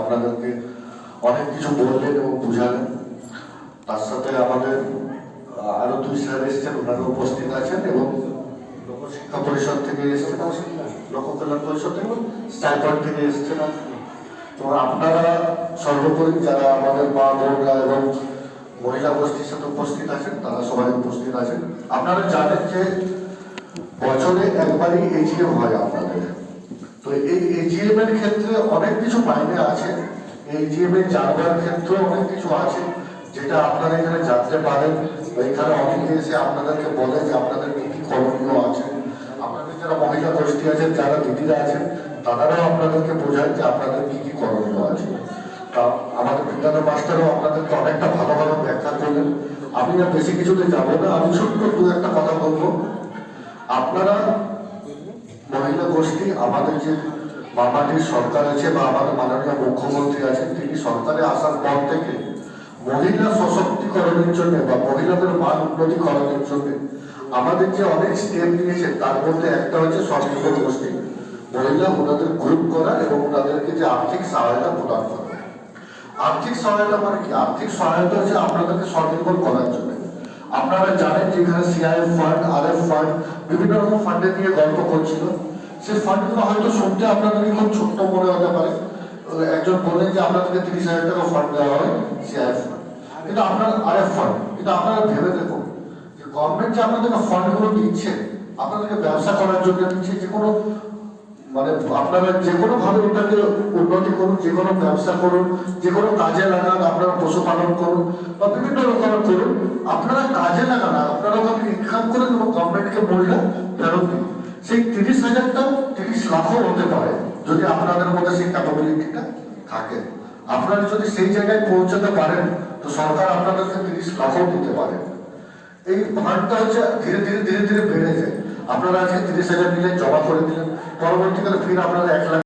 আপনাদেরকে অনেক কিছু বললেন এবং বুঝালেন। তার সাথে আমাদের আরও দুই স্যার এসছেন ওনারা উপস্থিত আছেন এবং লোকশিক্ষা পরিষদ থেকে এসছেন লোক কল্যাণ পরিষদ থেকে স্টাইপার থেকে এসছেন তো আপনারা সর্বোপরি যারা আমাদের মা বোনরা এবং মহিলা গোষ্ঠীর সাথে উপস্থিত আছেন, তারা সবাই উপস্থিত আছেন। আপনারা জানেন যে বছরে একবারই এজিএম হয় আপনাদের। তো এই এজিএম এর ক্ষেত্রে অনেক কিছু মাইনে আছে। এজিএম এর জানবার ক্ষেত্রে অনেক কিছু আছে, যেটা আপনারা এখানে জানতে পারেন। এখানে অনেকে এসে আপনাদেরকে বলে যে আপনাদের কি কি করণীয় আছে। আপনাদের যারা মহিলা গোষ্ঠী আছেন, যারা দিদিরা আছেন তারাও আপনাদেরকে বোঝায় যে আপনাদের কি কি করণীয় আছে। তা আমাদের বিদ্যালয় মাস্টারও আপনাদেরকে অনেকটা ভালোভাবে ব্যাখ্যা করলেন। আমি আর বেশি কিছুতে যাব না। আমি ছোট্ট দু একটা কথা বলব। আপনারা গোষ্ঠী আমাদের যে মামাটির সরকার আছে বা আমাদের মাননীয় মুখ্যমন্ত্রী আছেন, তিনি সরকারে আসার পর থেকে মহিলা সশক্তিকরণের জন্য বা মহিলাদের মান উন্নতি উন্নতিকরণের জন্য আমাদের যে অনেক স্টেপ নিয়েছে তার মধ্যে একটা হচ্ছে স্বনির্ভর গোষ্ঠী। মহিলা ওনাদের গ্রুপ করা এবং ওনাদেরকে যে আর্থিক সহায়তা প্রদান করা। আর্থিক সহায়তা মানে কি? আর্থিক সহায়তা হচ্ছে আপনাদেরকে স্বনির্ভর করার জন্য। আপনারা জানেন যে এখানে সিআইএফ ফান্ড আর এফ ফান্ড বিভিন্ন রকম ফান্ডে নিয়ে গল্প করছিল। সেই ফান্ডগুলো হয়তো শুনতে আপনাদের খুব ছোট্ট মনে হতে পারে। একজন বললেন যে আপনাদেরকে তিরিশ হাজার টাকা ফান্ড দেওয়া হয় সিআইএফ কিন্তু আপনার আর এফ ফান্ড কিন্তু আপনারা ভেবে দেখুন যে গভর্নমেন্ট যে আপনাদেরকে ফান্ডগুলো দিচ্ছে, আপনাদেরকে ব্যবসা করার জন্য দিচ্ছে, যে কোনো মানে আপনারা যে কোনো ভাবে ওটাকে উন্নতি করুন, যে কোনো ব্যবসা করুন, যে কোনো কাজে লাগান, আপনারা পশুপালন করুন, বা বিভিন্ন রকমের করুন, আপনারা কাজে লাগান, আপনারা ওখানে ইনকাম করেন এবং গভর্নমেন্টকে মূল্য ফেরত দিন। সেই তিরিশ হাজারটা তিরিশ লাখও হতে পারে, যদি আপনাদের মধ্যে সেই ক্যাপাবিলিটিটা থাকে। আপনারা যদি সেই জায়গায় পৌঁছাতে পারেন, তো সরকার আপনাদেরকে তিরিশ লাখও দিতে পারে। এই ফান্ডটা হচ্ছে ধীরে ধীরে ধীরে ধীরে বেড়ে যায়। আপনারা আজকে তিরিশ হাজার মিলে জমা করে দিলেন, পরবর্তীকালে ফির আপনারা এক লাখ